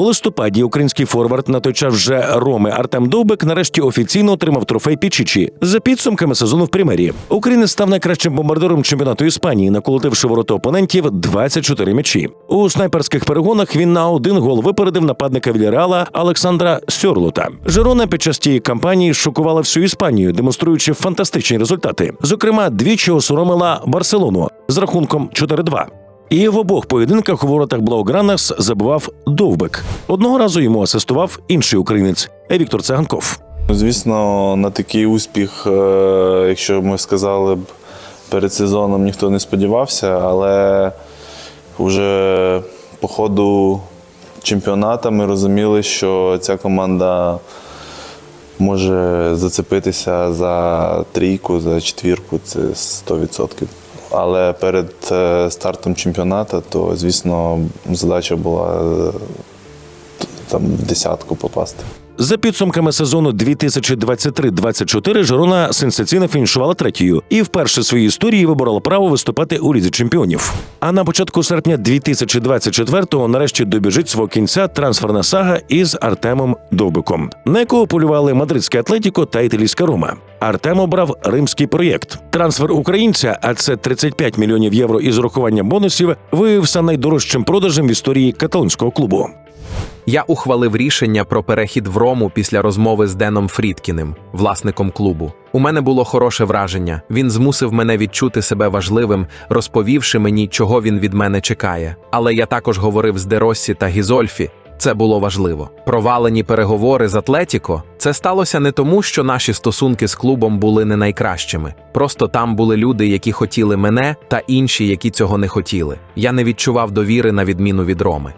У листопаді український форвард на той час вже Роми Артем Довбик нарешті офіційно отримав трофей Пічічі за підсумками сезону в Примері. Українець став найкращим бомбардиром чемпіонату Іспанії, наколотивши ворота опонентів 24 м'ячі. У снайперських перегонах він на один гол випередив нападника Вільяреала Олександра Сьорлута. Жерона під час тієї кампанії шокувала всю Іспанію, демонструючи фантастичні результати. Зокрема, двічі осоромила Барселону з рахунком 4-2. І в обох поєдинках у воротах Блаугранерс забивав Довбик. Одного разу йому асистував інший українець Віктор Циганков. Звісно, на такий успіх, е, якщо ми сказали б перед сезоном, ніхто не сподівався, але вже по ходу чемпіонату ми розуміли, що ця команда може зацепитися за трійку, за четвірку, це 100%. Але перед е, стартом чемпіонату, то, звісно, задача була е, там в десятку попасти. За підсумками сезону 2023-24 Жирона сенсаційно фінішувала третьою і вперше в своїй історії виборола право виступати у лізі чемпіонів. А на початку серпня 2024-го нарешті добіжить свого кінця трансферна сага із Артемом Довбиком, на якого полювали мадридське Атлетіко та італійська Рома. Артем обрав римський проєкт. Трансфер українця, а це 35 мільйонів євро із урахуванням бонусів, виявився найдорожчим продажем в історії каталонського клубу. Я ухвалив рішення про перехід в Рому після розмови з Деном Фрідкіним, власником клубу. У мене було хороше враження. Він змусив мене відчути себе важливим, розповівши мені, чого він від мене чекає. Але я також говорив з Дероссі та Гізольфі. Це було важливо. Провалені переговори з Атлетіко. Це сталося не тому, що наші стосунки з клубом були не найкращими. Просто там були люди, які хотіли мене, та інші, які цього не хотіли. Я не відчував довіри на відміну від Роми.